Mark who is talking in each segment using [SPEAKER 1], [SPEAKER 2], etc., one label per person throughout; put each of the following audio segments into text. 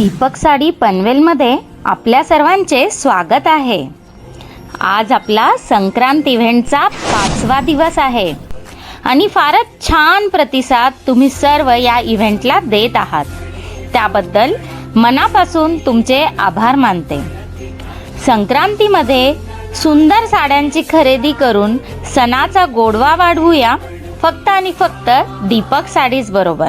[SPEAKER 1] दीपक साडी पनवेलमध्ये आपल्या सर्वांचे स्वागत आहे. आज आपला संक्रांत इव्हेंटचा पाचवा दिवस आहे. आणि फारच छान प्रतिसाद तुम्ही सर्व या इव्हेंटला देत आहात. त्याबद्दल मनापासून तुमचे आभार मानते. संक्रांतीमध्ये सुंदर साड्यांची खरेदी करून सणाचा गोडवा वाढवूया फक्त आणि फक्त दीपक साडीज बरोबर.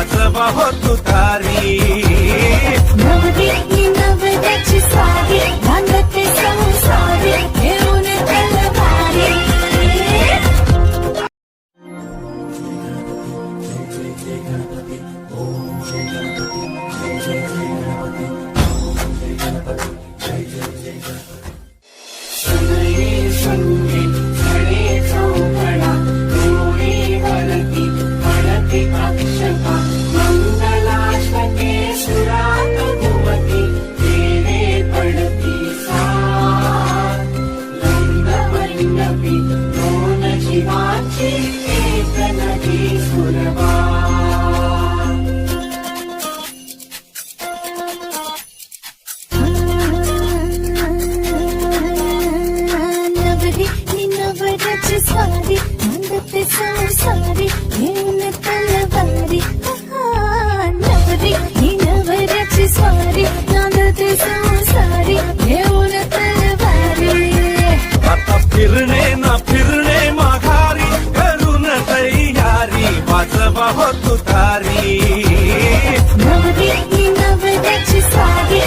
[SPEAKER 2] तयारी वाजवा हो तुतारी तयारी वाजवा हो तुतारी.
[SPEAKER 3] नवरी नवऱ्याची साडी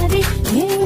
[SPEAKER 3] movie. Yeah.